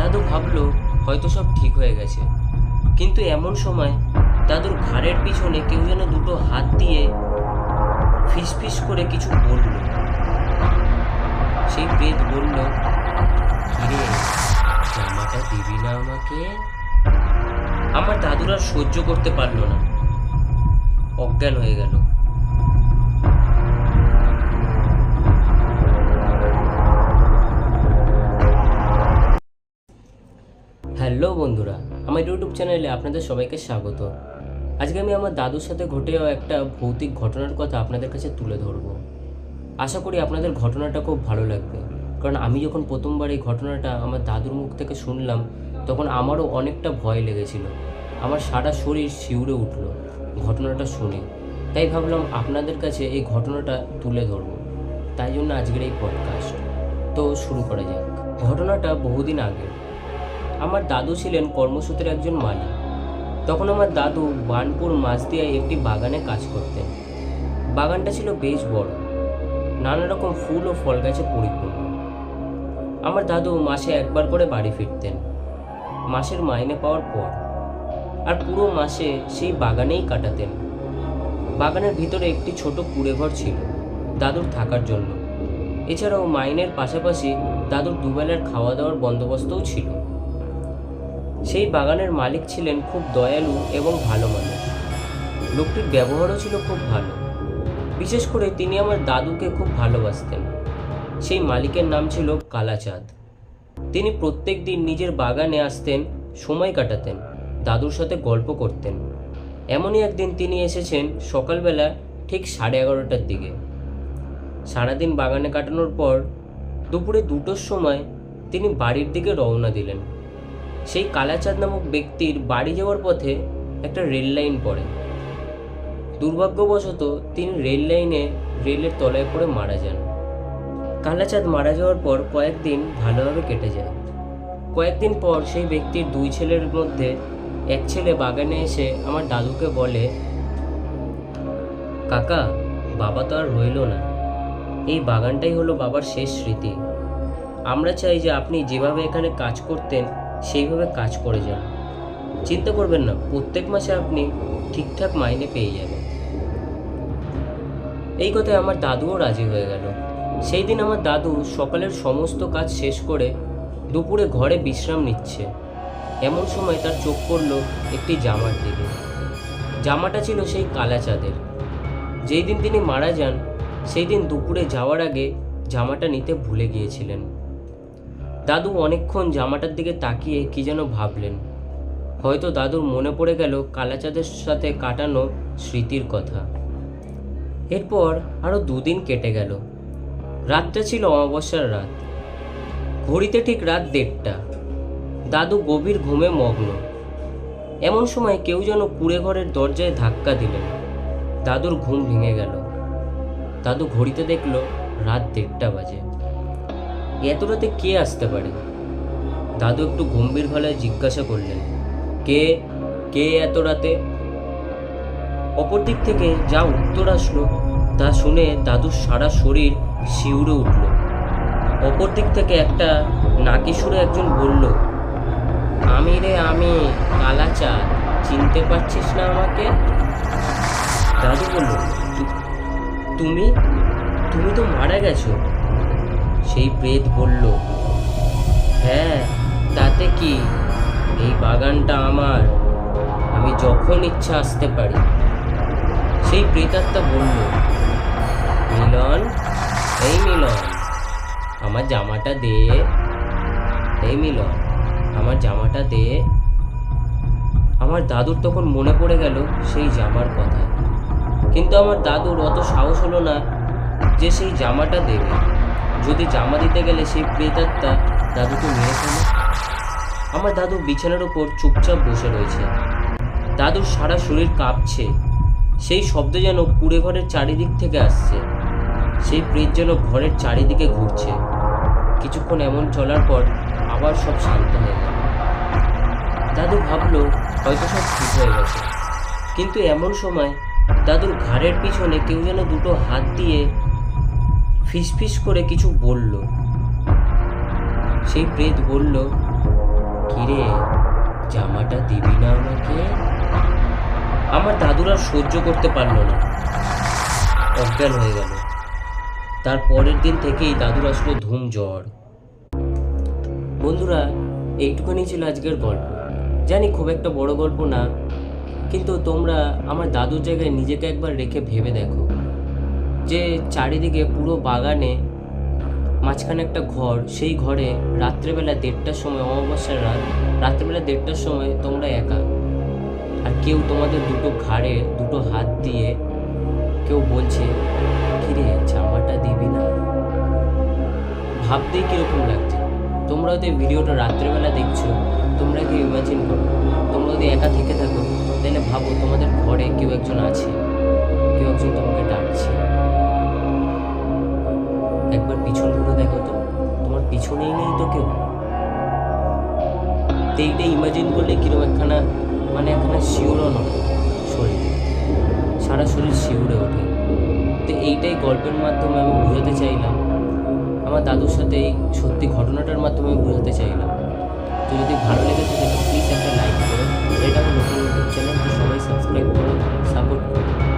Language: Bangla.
দাদু ভাবলো, হয়তো সব ঠিক হয়ে গেছে। কিন্তু এমন সময় দাদুর ঘাড়ের পিছনে কেউ যেন দুটো হাত দিয়ে ফিসফিস করে কিছু বলল। সেই প্রেত বলল জামাটা দিবি না আমাকে? আমার দাদুরা সহ্য করতে পারল না। অজ্ঞান হয়ে গেল। হ্যালো বন্ধুরা, আমার ইউটিউব চ্যানেলে আপনাদের সবাইকে স্বাগত। আজকে আমি আমার দাদুর সাথে ঘটে যাওয়া একটা ভৌতিক ঘটনার কথা আপনাদের কাছে তুলে ধরব। আশা করি আপনাদের ঘটনাটা খুব ভালো লাগবে। কারণ আমি যখন প্রথমবার এই ঘটনাটা আমার দাদুর মুখ থেকে শুনলাম, তখন আমারও অনেকটা ভয় লেগেছিল। আমার সারা শরীর শিউরে উঠল ঘটনাটা শুনে। তাই ভাবলাম আপনাদের কাছে এই ঘটনাটা তুলে ধরবো। তাই জন্য আজকের এই পডকাস্ট তো শুরু করা যাক। ঘটনাটা বহুদিন আগে। আমার দাদু ছিলেন কর্মসূত্রে একজন মালিক। তখন আমার দাদু বানপুর মাঝদিয়ায় একটি বাগানে কাজ করতেন। বাগানটা ছিল বেশ বড়। নানা রকম ফুল ও ফল গাছে পরিপূর্ণ। আমার দাদু মাসে একবার করে বাড়ি ফিরতেন। মাসের মাইনে পাওয়ার পর। আর পুরো মাসে সেই বাগানেই কাটাতেন। বাগানের ভিতরে একটি ছোট কুড়েঘর ছিল দাদুর থাকার জন্য। এছাড়াও মাইনের পাশাপাশি দাদুর দুবেলার খাওয়া দাওয়ার বন্দোবস্তও ছিল। সেই বাগানের মালিক ছিলেন খুব দয়ালু এবং ভালো মানুষ। লোকটির ব্যবহারও ছিল খুব ভালো। বিশেষ করে তিনি আমার দাদুকে খুব ভালোবাসতেন। সেই মালিকের নাম ছিল কালাচাঁদ। তিনি প্রত্যেক দিন নিজের বাগানে আসতেন, সময় কাটাতেন, দাদুর সাথে গল্প করতেন। এমনই একদিন তিনি এসেছেন সকালবেলা ঠিক সাড়ে এগারোটার দিকে। সারাদিন বাগানে কাটানোর পর দুপুরে দুটোর সময় তিনি বাড়ির দিকে রওনা দিলেন। সেই কালাচাঁদ নামক ব্যক্তির বাড়ি যাওয়ার পথে একটা রেল লাইন পড়ে। দুর্ভাগ্যবশত তিনি রেল লাইনে রেলের তলায় পড়ে মারা যান। কালাচাঁদ মারা যাওয়ার পর কয়েকদিন ভালোভাবে কেটে যায়। কয়েকদিন পর সেই ব্যক্তির দুই ছেলের মধ্যে এক ছেলে বাগানে এসে আমার দাদুকে বলে, কাকা, বাবা তো আর রইল না। এই বাগানটাই হলো বাবার শেষ স্মৃতি। আমরা চাই যে আপনি যেভাবে এখানে কাজ করতেন সেইভাবে কাজ করে যান। চিন্তা করবেন না, প্রত্যেক মাসে আপনি ঠিকঠাক মাইনে পেয়ে যাবেন। এই কথায় আমার দাদুও রাজি হয়ে গেল। সেই দিন আমার দাদু সকালের সমস্ত কাজ শেষ করে দুপুরে ঘরে বিশ্রাম নিচ্ছে। এমন সময় তার চোখ পড়ল একটি জামার দিকে। জামাটা ছিল সেই কালা চাঁদের। যেই দিন তিনি মারা যান, সেই দিন দুপুরে যাওয়ার আগে জামাটা নিতে ভুলে গিয়েছিলেন। দাদু অনেকক্ষণ জামাটার দিকে তাকিয়ে কি যেন ভাবলেন। হয়তো দাদুর মনে পড়ে গেল কালাচাঁদের সাথে কাটানো স্মৃতির কথা। এরপর আরও দুদিন কেটে গেল। রাতটা ছিল অমাবস্যার রাত। ঘড়িতে ঠিক রাত দেড়টা। দাদু গভীর ঘুমে মগ্ন। এমন সময় কেউ যেন কুড়ে ঘরের দরজায় ধাক্কা দিলেন। দাদুর ঘুম ভেঙে গেল। দাদু ঘড়িতে দেখল রাত দেড়টা বাজে। এত রাতে কে আসতে পারে? দাদু একটু গম্ভীর গলায় জিজ্ঞাসা করলেন, কে? কে এত রাতে অপর দিক থেকে যা উত্তর আসলো, তা শুনে দাদুর সারা শরীর শিউরে উঠল। অপর দিক থেকে একটা নাকি সুরে একজন বলল, আমি রে, আমি কালাচা চিনতে পারছিস না আমাকে? দাদু বলল তুমি? তুমি তো মারা গেছো। সেই প্রেত বলল হ্যাঁ তাতে কি? এই বাগানটা আমার। আমি যখন ইচ্ছা আসতে পারি। সেই প্রেতাত্মা বলল, মিলন, এই মিলন, আমার জামাটা দে। এই মিলন, আমার জামাটা দে। আমার দাদুর তখন মনে পড়ে গেল সেই জামার কথা। কিন্তু আমার দাদুর অত সাহস হলো না যে সেই জামাটা দেবে। যদি জামা দিতে গেলে সেই প্রেতাত্মা দাদুকে মেরে ফেলে? আমার দাদু বিছানার উপর চুপচাপ বসে রয়েছে। দাদুর সারা শরীর কাঁপছে। সেই শব্দ যেন কুড়ে ঘরের চারিদিক থেকে আসছে। সেই প্রেত যেন ঘরের চারিদিকে ঘুরছে। কিছুক্ষণ এমন চলার পর আবার সব শান্ত হয়ে গেল। দাদু ভাবলো, হয়তো সব ঠিক হয়ে গেছে। কিন্তু এমন সময় দাদুর ঘাড়ের পিছনে কেউ যেন দুটো হাত দিয়ে ফিসফিস করে কিছু বলল। সেই প্রেত বলল, কিরে, জামাটা দিবি না আমাকে? আমার দাদুরা সহ্য করতে পারল না। অজ্ঞান হয়ে গেল। তার পরের দিন থেকেই দাদুর আসলো ধুম জ্বর। বন্ধুরা, এইটুখানি ছিল আজকের গল্প। জানি খুব একটা বড় গল্প না, কিন্তু তোমরা আমার দাদুর জায়গায় নিজেকে একবার রেখে ভেবে দেখো। যে চারিদিকে পুরো বাগানে মাঝখানে একটা ঘর, সেই ঘরে রাত্রেবেলা দেড়টার সময়, অমাবস্যার রাত, রাত্রেবেলা দেড়টার সময় তোমরা একা। আর কেউ তোমাদের দুটো ঘাড়ে দুটো হাত দিয়ে কেউ বলছে, কিরে, জামাটা দিবি না? ভাবতেই কীরকম লাগছে। তোমরা যদি ভিডিওটা রাত্রেবেলা দেখছ, তোমরা কি ইমাজিন করো? তোমরা যদি একা থেকে থাকো, তাহলে ভাবো তোমাদের ঘরে কেউ একজন আছে, কেউ একজন তোমাকে ডাকছে। একবার পিছন ঘুরে দেখো তো। তোমার পিছনেই নেই তো কেউ? তো এইটা ইমাজিন করলে কীরকম একখানা মানে একখানা শিওরও নয় শরীর। সারা শরীর শিউরে ওঠে। তো এইটাই গল্পের মাধ্যমে আমি বোঝাতে চাইলাম। আমার দাদুর সাথে এই সত্যি ঘটনাটার মাধ্যমে আমি বোঝাতে চাইলাম। তো যদি ভালো লেগে থাকে প্লিজ একটা লাইক করো। এটা আমার নতুন নতুন চ্যানেল, তো সবাই সাবস্ক্রাইব করো সাপোর্ট করো।